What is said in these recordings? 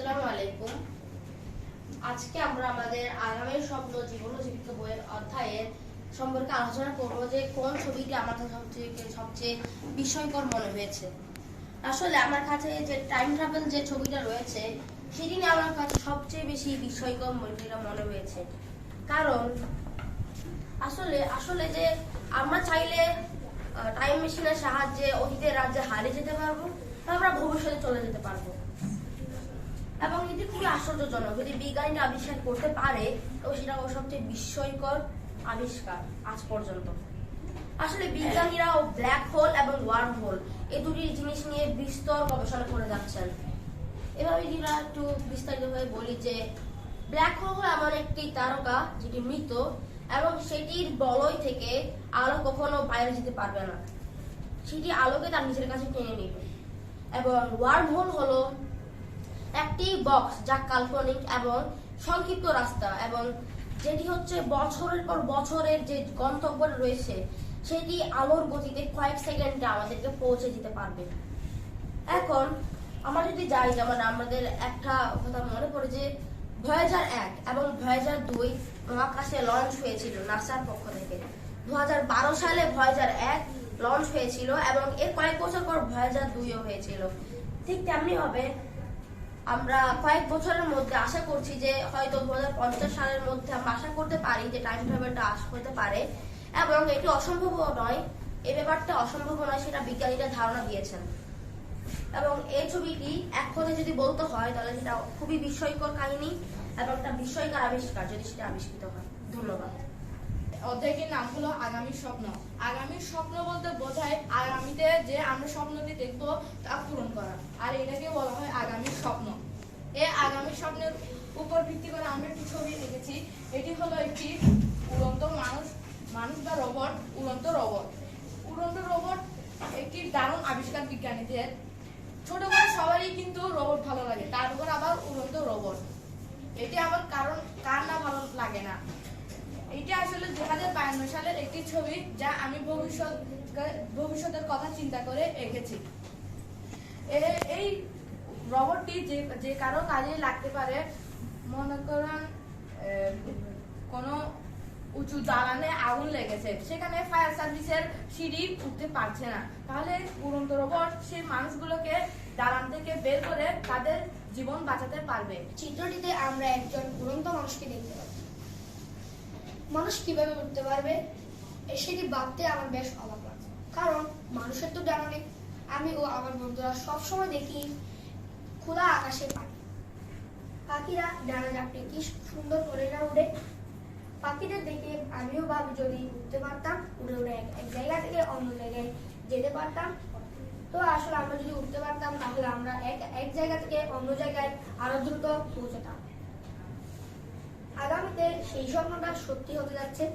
আসসালামু আলাইকুম। আজকে আমরা আমাদের জীবন বইয়ের অধ্যায়ের সম্পর্কে আলোচনা করব যে কোন ছবিটি সবচেয়ে সবচেয়ে বিস্ময়কর মনে হয়েছে। আসলে আমার কাছে যে টাইম ট্রাভেল যে ছবিটা রয়েছে আমার কাছে সবচেয়ে বেশি বিস্ময়কর মনে হয়েছে। কারণ, আসলে আসলে যে আমরা চাইলে টাইম মেশিনের সাহায্যে অতীতের রাজ্যে হারিয়ে যেতে পারব আমরা ভবিষ্যতে চলে যেতে পারব। এবং এটি খুবই আশ্চর্যজনক। যদি বিজ্ঞানীরা আবিষ্কার করতে পারে, তো সেটা ও সবচেয়ে বিস্ময়কর আবিষ্কার আজ পর্যন্ত। আসলে বিজ্ঞানীরা ও ব্ল্যাক হোল এবং ওয়ার্ম হোল এই দুটি জিনিস নিয়ে বিস্তর গবেষণা করে যাচ্ছেন। এভাবে যদি একটু বিস্তারিতভাবে বলি যে ব্ল্যাক হোল হলো এমন একটি তারকা যেটি মৃত এবং সেটির বলয় থেকে আলো কখনো বাইরে যেতে পারবে না। সেটি আলোকে তার নিজের কাছে টেনে নেবে। এবং ওয়ার্ম হোল হলো একটি বক্স যা কাল্পনিক এবং সংক্ষিপ্ত রাস্তা এবং যেটি হচ্ছে বছরের পর বছরের যে গন্তব্য রয়েছে, সেটি আলোর গতিতে কয়েক সেকেন্ডে আমাদেরকে পৌঁছে দিতে পারবে। এখন, আমরা যদি যাই, যেমন আমাদের একটা কথা মনে পড়ে যে ভয়েজার এক এবং ভয়েজার দুই মহাকাশে লঞ্চ হয়েছিল নাসার পক্ষ থেকে। দু হাজার বারো সালে ভয়েজার এক লঞ্চ হয়েছিল এবং এর কয়েক বছর পর ভয়েজার দুইও হয়েছিল। ঠিক তেমনি হবে আমরা কয়েক বছরের মধ্যে আশা করছি যে হয়তো দু হাজার পঞ্চাশ সালের মধ্যে আমরা আশা করতে পারি যে টাইম ট্রাভেলটা আস হতে পারে। এবং এটি অসম্ভব নয়, এ ব্যাপারটা অসম্ভব নয় সেটা বিজ্ঞানীরা ধারণা দিয়েছেন। এবং এই ছবিটি এক কথায় যদি বলতে হয়, তাহলে সেটা খুবই বিস্ময়কর কাহিনী এবং একটা বিস্ময়কর আবিষ্কার যদি সেটা আবিষ্কৃত হয়। ধন্যবাদ। অধ্যায়টির নাম হলো আগামীর স্বপ্ন। আগামীর স্বপ্ন বলতে বোঝায় আগামীতে যে আমরা স্বপ্নটি দেখব তা পূরণ করা। আর এটাকে বলা হয় আগামীর স্বপ্ন এই আগামীর স্বপ্নের উপর ভিত্তি করে আমরা একটি ছবি এঁকেছি। এটি হলো একটি উড়ন্ত মানুষ মানুষ বা রোবট, উড়ন্ত রোবট। উড়ন্ত রোবট একটি দারুণ আবিষ্কার বিজ্ঞানীদের। ছোট বড় সবারই কিন্তু রোবট ভালো লাগে, তার উপর আবার উড়ন্ত রোবট। এটি আবার কারণ, কার না ভালো লাগে না? এটি আসলে দু হাজার বায়ান্ন সালের একটি ছবি যা আমি ভবিষ্যৎ ভবিষ্যতের কথা চিন্তা করে এঁকেছি। এই রবটটি যে যে কারও কাজে লাগতে পারে, মনে করেন কোনো উঁচু দালানে আগুন লেগেছে, সেখানে ফায়ার সার্ভিসের সিঁড়ি উঠতে পারছে না। তাহলে উড়ন্ত রোবট সেই মানুষগুলোকে দালান থেকে বের করে তাদের জীবন বাঁচাতে পারবে। চিত্রটিতে আমরা একজন উড়ন্ত মানুষকে দেখতে পাচ্ছি। মানুষ কীভাবে উঠতে পারবে সেটি ভাবতে আমার বেশ অবাক লাগছে। কারণ মানুষের তো ডানা নেই। আমি ও আমার বন্ধুরা সবসময় দেখি খোলা আকাশে পাখি। পাখিরা ডানা জাপটে কি সুন্দর করে না উড়ে? পাখিদের দেখে আমিও ভাবি যদি উঠতে পারতাম, উড়ে উড়ে এক- জায়গা থেকে অন্য জায়গায় যেতে পারতাম। তো আসলে আমরা যদি উঠতে পারতাম, তাহলে আমরা এক এক জায়গা থেকে অন্য জায়গায় আরও দ্রুত পৌঁছতাম। আগামীতে সেই স্বপ্নটা সত্যি হতে যাচ্ছে।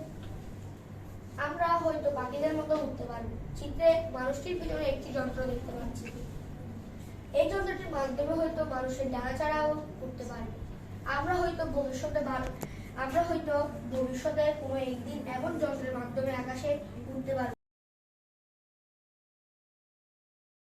আমরা হয়তো পাখিদের মতো উঠতে পারব। চিত্রে মানুষটির পিছনে একটি যন্ত্র দেখতে পাচ্ছি। এই যন্ত্রটির মাধ্যমে হয়তো মানুষের ডানা করতে পারবে আমরা হয়তো ভবিষ্যতে আমরা হয়তো ভবিষ্যতে কোনো একদিন এমন যন্ত্রের মাধ্যমে আকাশে উঠতে পারব।